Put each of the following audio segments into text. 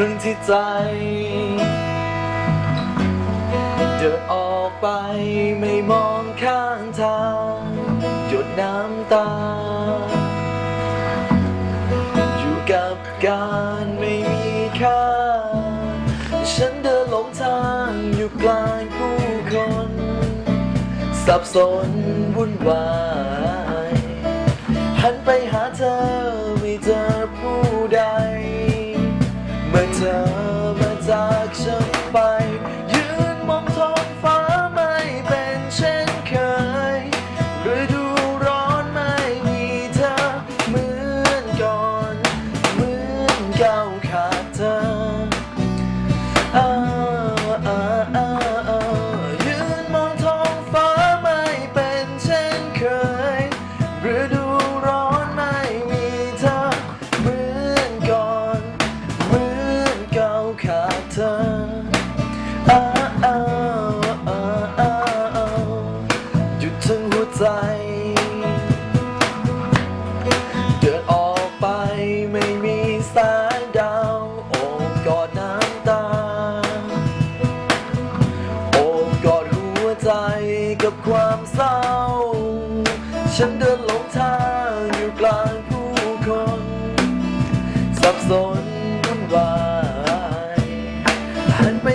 รึ่งที่ใจ เดินออกไปไม่มองข้างทาง หยดน้ำตา อยู่กับการไม่มีค่า ฉันเดินหลงทางอยู่กลางผู้คน สับสนวุ่นวายหันไปหาเธอไม่เจอผู้ใด ธอมาจากฉัน ใจกับความเศร้า ฉันเดินหลงทางอยู่กลางผู้คน สับสนวุ่นวายหันไป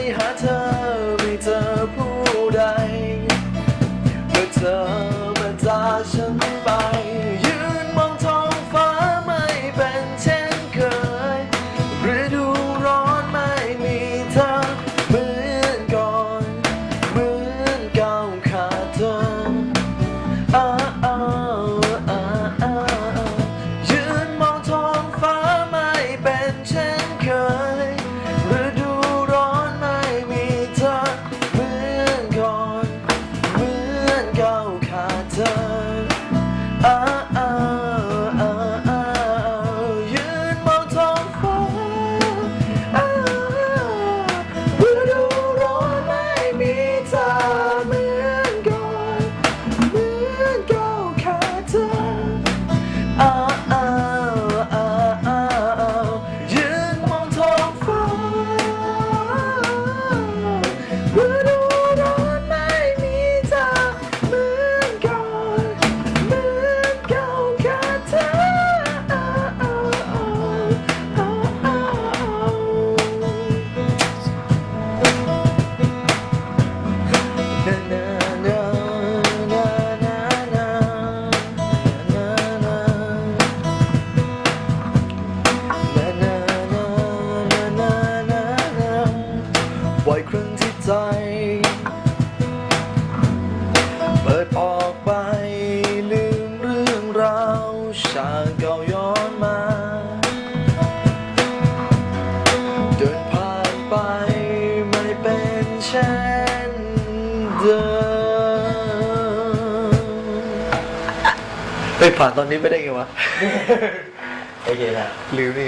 ยผ่านตอนนี้ไม่ได้ไงวะ โอเคนะลืมนี่